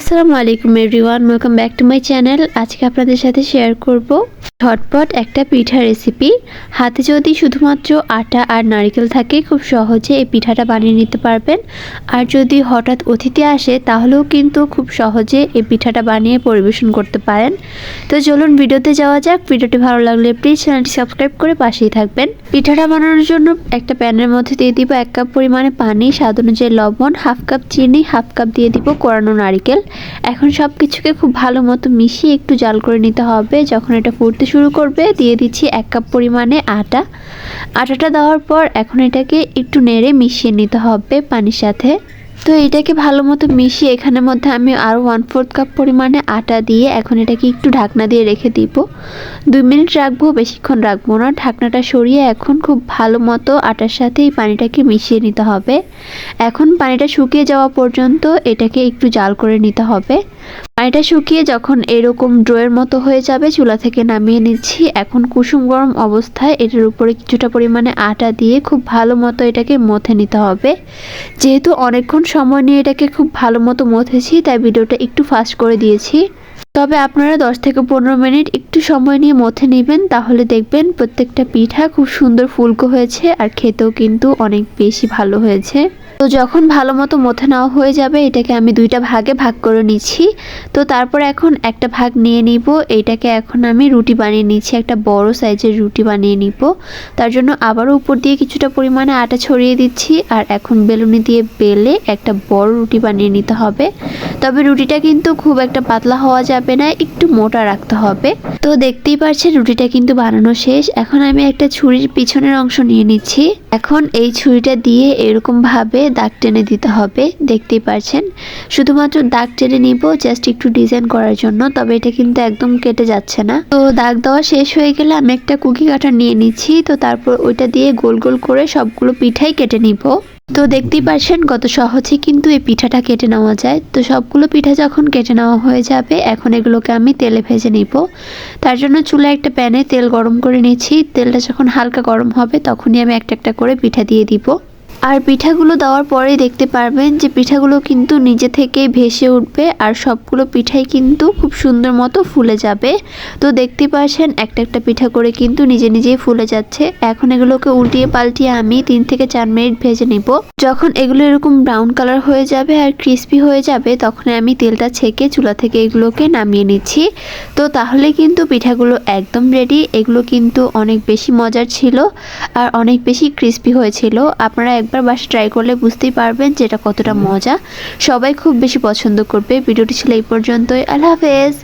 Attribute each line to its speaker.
Speaker 1: আসসালামু আলাইকুম everyone welcome back to my channel আজকে আপনাদের সাথে শেয়ার করব ঝটপট একটা পিঠা রেসিপি হাতে যদি শুধুমাত্র আটা আর নারকেল থাকে, খুব সহজে এই পিঠাটা বানিয়ে নিতে পারবেন। আর যদি হঠাৎ অতিথি আসে, তাহলেও কিন্তু খুব সহজে এই পিঠাটা বানিয়ে পরিবেশন করতে পারেন। তো চলুন ভিডিওতে যাওয়া যাক। ভিডিওটি ভালো লাগলে প্লিজ চ্যানেলটি সাবস্ক্রাইব করে পাশেই থাকবেন। পিঠাটা বানানোর জন্য একটা প্যানের মধ্যে দিয়ে দিব এক কাপ পরিমাণে পানি, স্বাদ অনুযায়ী লবণ হাফ কাপ চিনি হাফ কাপ দিয়ে দিব কোরানো নারকেল। এখন সব কিছুকে খুব ভালো মতো মিশিয়ে একটু জাল করে নিতে হবে। যখন এটা ফুটতে শুরু করবে, দিয়ে দিচ্ছি এক কাপ পরিমাণে আটা। আটাটা দেওয়ার পর এখন এটাকে একটু নেড়ে মিশিয়ে নিতে হবে পানির সাথে। তো এটাকে ভালো মতো মিশিয়ে এখানের মধ্যে আমি আরও ওয়ান ফোর্থ কাপ পরিমাণে আটা দিয়ে এখন এটাকে একটু ঢাকনা দিয়ে রেখে দিব। দুই মিনিট রাখব, বেশিক্ষণ রাখব না। ঢাকনাটা সরিয়ে এখন খুব ভালো মতো আটার সাথে এই পানিটাকে মিশিয়ে নিতে হবে। এখন পানিটা শুকিয়ে যাওয়া পর্যন্ত এটাকে একটু জাল করে নিতে হবে। পানিটা শুকিয়ে যখন এরকম ড্রয়ের মতো হয়ে যাবে, চুলা থেকে নামিয়ে নিচ্ছি। এখন কুসুম গরম অবস্থায় এটার উপরে কিছুটা পরিমাণে আটা দিয়ে খুব ভালো মতো এটাকে মথে নিতে হবে। যেহেতু অনেকক্ষণ সময় নিয়ে এটাকে খুব ভালো মতো মথেছি, তাই ভিডিওটা একটু ফাস্ট করে দিয়েছি। তবে আপনারা 10 থেকে পনেরো মিনিট একটু সময় নিয়ে মথে নেবেন, তাহলে দেখবেন প্রত্যেকটা পিঠা খুব সুন্দর ফুলকো হয়েছে আর খেতেও কিন্তু অনেক বেশি ভালো হয়েছে। তো যখন ভালো মতো মথে নেওয়া হয়ে যাবে, এটাকে আমি দুইটা ভাগে ভাগ করে নিচ্ছি। তো তারপর এখন একটা ভাগ নিয়ে নিব, এইটাকে এখন আমি রুটি বানিয়ে নিচ্ছি, একটা বড় সাইজের রুটি বানিয়ে নিব। তার জন্য আবারও উপর দিয়ে কিছুটা পরিমাণে আটা ছড়িয়ে দিচ্ছি আর এখন বেলুনি দিয়ে বেলে একটা বড় রুটি বানিয়ে নিতে হবে। তবে রুটিটা কিন্তু খুব একটা পাতলা হওয়া যাবে না, একটু মোটা রাখতে হবে। তো দেখতেই পাচ্ছেন রুটিটা কিন্তু বানানো শেষ। এখন আমি একটা ছুরির পিছনের অংশ নিয়ে নিচ্ছি। এখন এই ছুরিটা দিয়ে এরকম ভাবে দাগ টেনে দিতে হবে, দেখতেই পাচ্ছেন শুধুমাত্র দাগ টেনে নিব, জাস্ট একটু ডিজাইন করার জন্য, তবে এটা কিন্তু একদম কেটে যাচ্ছে না। তো দাগ দেওয়া শেষ হয়ে গেলে আমি একটা কুকি কাটার নিয়ে নিচ্ছি। তো তারপর ওইটা দিয়ে গোল গোল করে সবগুলো পিঠাই কেটে নিব। তো দেখতেই পাচ্ছেন কত সহজে কিন্তু এই পিঠাটা কেটে নেওয়া যায়। তো সবগুলো পিঠা যখন কেটে নেওয়া হয়ে যাবে, এখন এগুলোকে আমি তেলে ভেজে নিব। তার জন্য চুলে একটা প্যানে তেল গরম করে নিয়েছি তেলটা যখন হালকা গরম হবে, তখনই আমি একটা একটা করে পিঠা দিয়ে দিব। আর পিঠাগুলো দেওয়ার পরেই দেখতে পারবেন যে পিঠাগুলো কিন্তু নিজে থেকেই ভেসে উঠবে আর সবগুলো পিঠাই কিন্তু খুব সুন্দর মতো ফুলে যাবে। তো দেখতে পাচ্ছেন একটা একটা পিঠা করে কিন্তু নিজে নিজেই ফুলে যাচ্ছে। এখন এগুলোকে উল্টিয়ে পাল্টিয়ে আমি তিন থেকে চার মিনিট ভেজে নিব। যখন এগুলো এরকম ব্রাউন কালার হয়ে যাবে আর ক্রিস্পি হয়ে যাবে, তখন আমি তেলটা ছেঁকে চুলা থেকে এগুলোকে নামিয়ে নিচ্ছি। তো তাহলে কিন্তু পিঠাগুলো একদম রেডি এগুলো কিন্তু অনেক বেশি মজার ছিল আর অনেক বেশি ক্রিস্পি হয়েছিল। আপনারা একবার বাসা ট্রাই করলে বুঝতেই পারবেন যে এটা কতটা মজা। সবাই খুব বেশি পছন্দ করবে। ভিডিওটি ছিল এই পর্যন্তই। আল্লাহ হাফেজ।